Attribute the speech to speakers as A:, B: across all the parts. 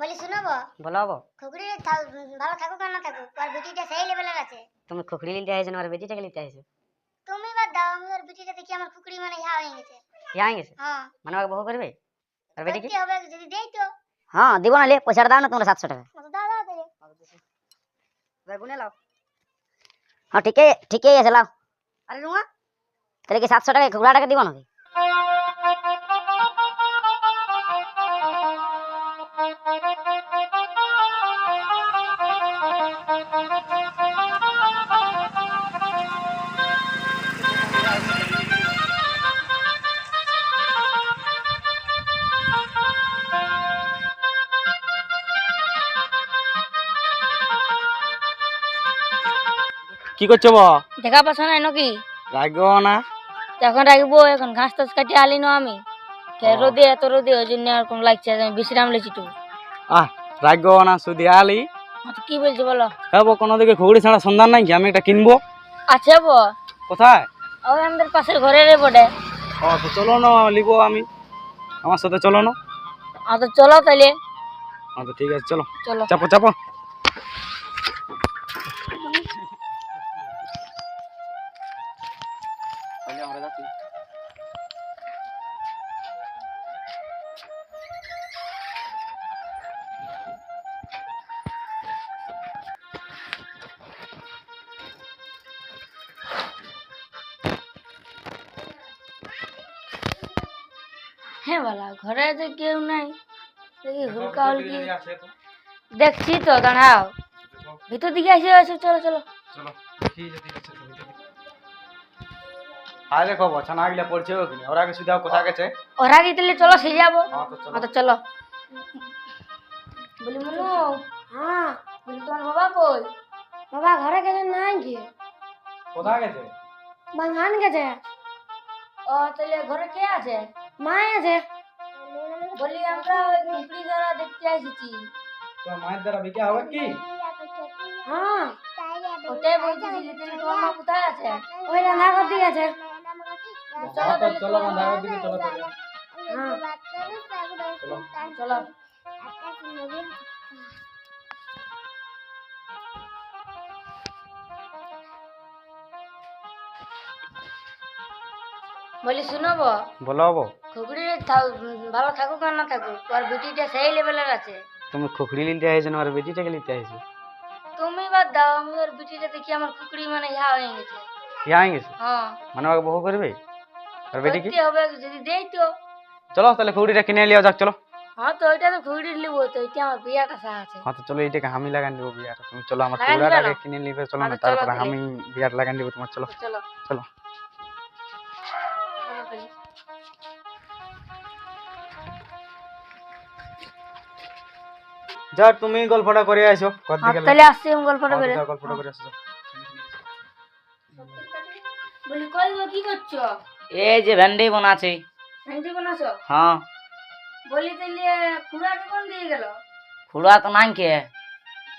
A: বলি শুনব?
B: বলাবো
A: খুকুড়ি ভালো থাকুক আর না থাকুক আর বিটিটা সেই লেভেলের আছে।
B: তুমি খুকড়ি নিতে আইছো না আর বেটিটাকে নিতে আইছো?
A: তুমি বাদ দাও আমি ওর বিটিটা দেখি আমার খুকুড়ি মানে ইহা হয়ে গেছে।
B: ইয়া গেছে?
A: হ্যাঁ।
B: মানে ওকে বহু করবে? আর বেটিকে
A: দেখতে হবে যদি দেই তো।
B: হ্যাঁ দিব না লে পয়সাটা দাও না তোমরা সাতশো টাকা।
A: মতো দাও দাও তাহলে
B: গুনে লাও। হ্যাঁ ঠিকই ঠিকই আছে লাও। আরে রুমা তাহলে কি সাতশো টাকা খুকড়া টাকা দিব নাকি?
C: কি করছ বা
D: দেখা পাচ্ছ না নাকি?
C: রাখব না
D: এখন রাখব এখন ঘাস টাস কাটিয়ে আলি না আমি রোদে এত রোদে ওই জন্য আর কোনো লাগছে আমি বিশ্রাম লেছি তো।
C: আহ রাখব না শুধু আলি
D: কি বলছো বলো?
C: হ্যাঁ কোনো দিকে খুগড়ি ছাড়া সন্ধান নাই কি? আমি একটা কিনবো।
D: আছে বো
C: কোথায়?
D: ওই আমাদের পাশের ঘরে রে বটে
C: ও তো চলো না লিবো আমি। আমার সাথে চলো না।
D: আ তো চলো তাইলে।
C: হ্যাঁ তো ঠিক আছে চলো।
D: চলো।
C: চাপো চাপো।
D: বলা ঘরে যে কেউ নাই দেখি হুলকা হুলকি দেখছি তো দাঁড়াও ভিতর দিকে আসে আসো চলো চলো
C: চলো ঠিক আছে ঠিক আছে চলো, চলো। আয় দেখো বছনা আগলে পড়ছে ওখানে ওরা আগে সুবিধা কোথায় গেছে
D: ওরা গিয়ে তাহলে চলো সে যাব
C: হ্যাঁ তো চলো
D: হ্যাঁ তো চলো বলি মনু হ্যাঁ বলি তোমার বাবা কই বাবা ঘরে গেছে নাই গিয়ে
C: কোথায় গেছে
D: বাগান গেছে ও তাহলে ঘরে কে আছে মা আছে বলি আমরা ওই কুকুরি দ্বারা দেখতে এসেছি
C: তোমার মায়ের দ্বারা বিকে হবে কি?
D: হ্যাঁ। ওটাই বলতেছি যে তাহলে তোমার মা কোথায় আছে? ওই রান্নাঘর দিকে আছে।
C: হ্যাঁ তো চলো রান্নাঘর দিকে চলো
D: হ্যাঁ। চলো। বলি শুনব?
C: বলো
D: খুকুরি ভালো থাকুক আর না থাকুক আর বিটিটা সেই লেভেলের আছে।
C: তুমি খুকড়ি নিতে আইছো না আর বেটিটাকে নিতে আইছো
D: তুমি বাদ দাও আমি ওর বিটিটা দেখি আমার খুকুরি মানে ইহা হয়ে গেছে।
C: ইয়া গেছে?
D: হ্যাঁ।
C: মানে ওকে বহু করবে? আর বেটি কি
D: হবে যদি দেই তো।
C: চলো তাহলে খুকড়িটা কিনে লিও যাক চলো।
D: হ্যাঁ তো ওইটা তো খুকুরি নিব তো ওইটা আমার বিয়াটা সা আছে।
C: হ্যাঁ তো চলো এইটাকে আমি লাগান দিব বিয়াটা। তুমি চলো আমার কিনে নিবে চলো
D: হ্যাঁ
C: না তারপরে। আমি বিয়াটা লাগান দিব তোমার চলো।
D: চলো।
C: চলো। যা তুমি গল্পটা করে আসো। কত
D: হ্যাঁ, তাহলে আসছি আমি গল্পটা করে
C: গল্পটা করে আসো যাও।
D: বলি কই গো কি করছ?
B: এই যে ভেন্ডি
D: ভেন্ডি বানাছো
B: হ্যাঁ।
D: বলি তাহলে কোন দিয়ে গেল?
B: খুড়া তো নাই কে?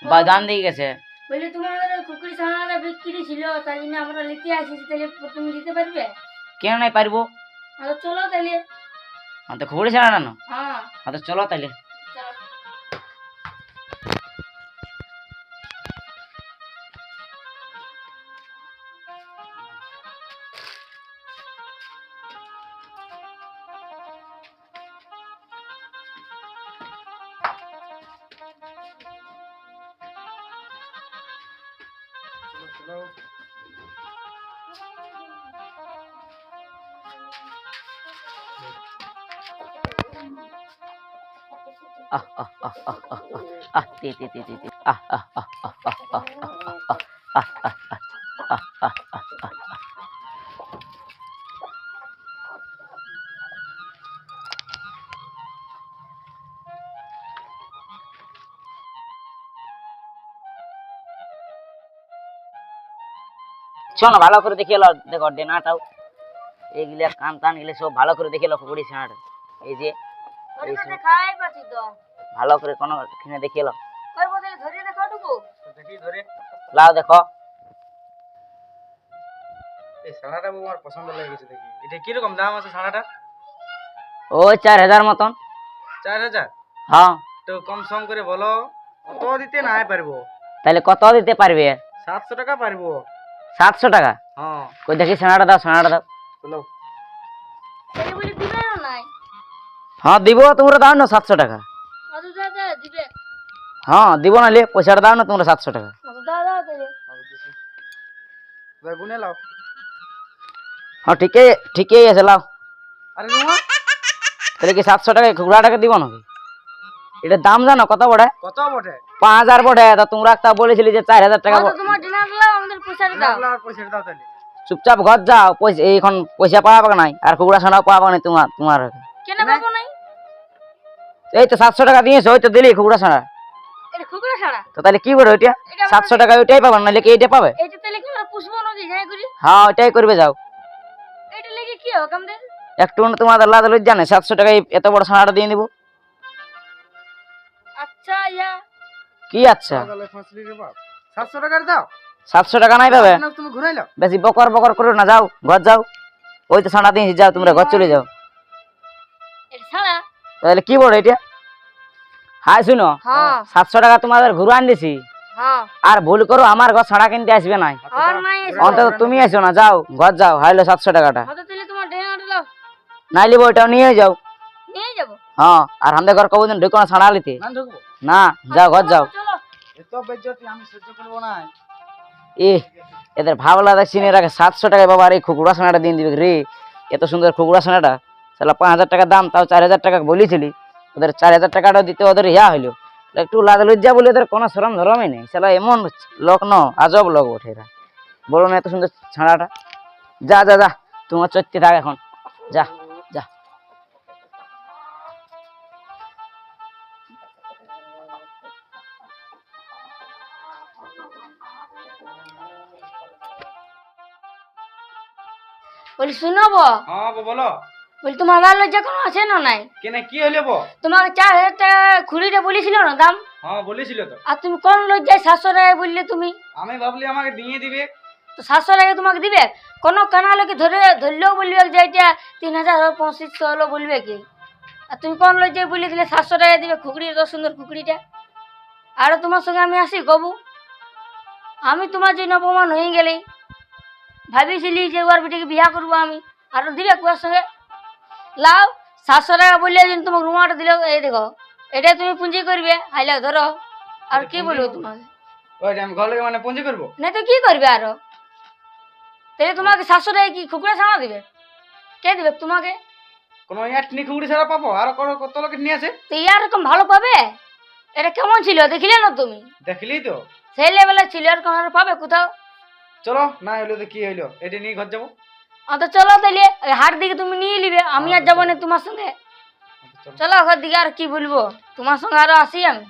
B: বাগান দিয়ে গেছে।
D: বলি তোমাদের কুকুরি ছানাটা বিক্রি ছিল তাই জন্য আমরা নিতে আসিছি তাহলে তুমি দিতে পারবে?
B: কেন নাই পারব?
D: আর চলো তাহলে
B: হ্যাঁ তো খুড়ি ছাড়া না?
D: হ্যাঁ।
B: হ্যাঁ তো চলো তাহলে
D: চলো
B: আহ আহ আহ আহ আহ আহ আহ তে তে তে তে তে আহ আহ আহ আহ শোনো ভালো করে দেখে এলো দেখো ডেনাটাও এইগুলা কান টানগুলো সব ভালো করে দেখে এলো কুকুরি ছানাটা। এই যে
D: তো।
B: ভালো করে কোনো কিনে দেখে এলো। লাও দেখো।
C: এই সাড়াটা আমার পছন্দ লেগেছে দেখি। এটা কীরকম দাম আছে সাড়াটা
B: চার হাজার মতন।
C: চার হাজার?
B: হ্যাঁ।
C: একটু কম সম করে বলো কত দিতে নাই পারব?
B: তাহলে কত দিতে পারবে?
C: সাতশো টাকা পারব।
B: সাতশো টাকা।
C: হ্যাঁ।
B: কই দেখি সোনাটা দাও সোনাটা দাও।
C: চলো
D: তাহলে বলি দিবে না নাই?
B: হ্যাঁ দিব তোমরা দাও না সাতশো টাকা।
D: দিবে।
B: হ্যাঁ দিব না লে পয়সাটা দাও না তোমরা সাতশো টাকা।
C: গুনে লাও।
B: হ্যাঁ ঠিকই ঠিকই আছে লাও।
C: আরে
B: তাহলে কি সাতশো টাকা কুকুড়াটাকে দিব নাকি? এটার দাম জানো কত বড়ে
C: কত বটে?
B: পাঁচ হাজার বটে তা তোমরা একটা বলেছিলি যে চার হাজার টাকা
D: তোমার
B: চুপচাপ ঘর যাও পয়সা এখন পয়সা পাওয়া নাই আর কুকুড়া সোনাও পাওয়া নাই তোমার তোমার।
D: কেন পাবো নাই?
B: এই তো সাতশো টাকা দিয়েছ ওই তো দিলি কুকুড়া সোনা তো তাহলে কি বলে ওইটা?
D: এটা
B: সাতশো টাকা ওইটাই পাবে নাহলে কি এইটা পাবে?
D: করি
B: হ্যাঁ ওইটাই করবে যাও। একটু তোমাদের লাদ লজ্জা নেই সাতশো টাকায় এত বড় সোনাটা দিয়ে দিব
D: আচ্ছা ইয়া।
B: কি আচ্ছা?
C: সাতশো টাকার দাও।
B: সাতশো টাকা নাই পাবে?
C: না, তুমি ঘুরাইলো
B: বেশি বকর বকর করো না যাও ঘর যাও। ওই তো সোনা দিয়েছি যাও তোমরা ঘর চলে যাও। তাহলে কি বলো এটা? হাই শুনো।
D: হ্যাঁ
B: সাতশো টাকা তোমাদের ঘুরে আন দিছি
D: হ্যাঁ
B: আর ভুল করো আমার ঘর ছাড়া কিনতে আসবে নাই
D: আর নাই। এসে
B: অন্তত তুমি আসো না যাও ঘর যাও হাইলো সাতশো টাকাটা। নাই লিবো ওইটাও নিয়ে যাও।
D: নিয়ে যাব?
B: হ্যাঁ আর আমাদের ঘর কবদিন ঢুকো না ছাড়া লিতে
C: না ঢুকবো।
B: না যাও ঘর যাও।
C: এত বেজ্জতি আমি সহ্য করব না।
B: এ এদের ভাবলা দেখছি এর আগে সাতশো টাকায় বাবা আর এই খুকুড়া সোনাটা দিয়ে দিবে রে। এত সুন্দর খুকুড়া সোনাটা। তাহলে পাঁচ হাজার টাকা দাম, তাও চার হাজার টাকা বলেছিলি। ওদের চার হাজার টাকাটা দিতে ওদের ইয়া হইল। একটু লাজ লজ্জা বলে ওদের কোনো সরম ধরমই নেই। সেটা এমন লোক ন আজব লোক ওঠে এরা। বলো না এত সুন্দর ছাড়াটা যা যা যা, তোমার চৈত্য থাক এখন। যা।
D: বলি শুনব
C: হ্যাঁ বো, বলো।
D: বলি তোমার লজ্জা কোনো আছে না নাই?
C: কেন কি হইল বো?
D: তোমাকে চার হাজার টাকা খুঁড়িটা বলেছিল না দাম?
C: হ্যাঁ বলেছিল তো।
D: আর তুমি কোন লজ্জায় সাতশো টাকা বললে তুমি?
C: আমি ভাবলি আমাকে দিয়ে দিবে।
D: তো সাতশো টাকা তোমাকে দিবে? কোনো কানা লোকে ধরে ধরলেও বলবে যে এটা তিন হাজার পঁচিশশো হলো বলবে কি? আর তুমি কোন লজ্জায় বলে দিলে সাতশো টাকা দিবে খুকড়ি এত সুন্দর খুকড়িটা? আরও তোমার সঙ্গে আমি আসি কবু? আমি তোমার জন্য অপমান হয়ে গেলেই ভাবিছিলি যে ওর বেটিকে বিয়া করব আমি? আর দিবে কুয়ার সঙ্গে? লাও সাতশো টাকা বললে যেন তোমাকে রুমাটা দিলে এই দেখো এটাই তুমি পুঁজি করবে হাইলে ধরো। আর কি বলব তোমাকে?
C: ওইটা আমি ঘর মানে পুঁজি করব?
D: না তো কি করবে আরও? তাহলে তোমাকে সাতশো টাকা কি ছাড়া দিবে? কে দিবে তোমাকে?
C: কোনো ইয়াটনি খুঁড়ি ছাড়া পাবো? আর কোনো কত লোকে নিয়ে আসে
D: তো ইয়ার এরকম ভালো পাবে? এটা কেমন ছিল? দেখলে না তুমি?
C: দেখলি তো।
D: সেই লেভেলে ছিল এরকম আর পাবে কোথাও?
C: চলো না হইল তো কি হইল? এটা নিয়ে ঘর যাব?
D: অত চলো তাইলে হাট দিকে তুমি নিয়ে নিবে আমি আর যাব না তোমার সঙ্গে।
C: চলো।
D: চলো ঘর দিকে আর কি বলব? তোমার সঙ্গে আরও আসি আমি।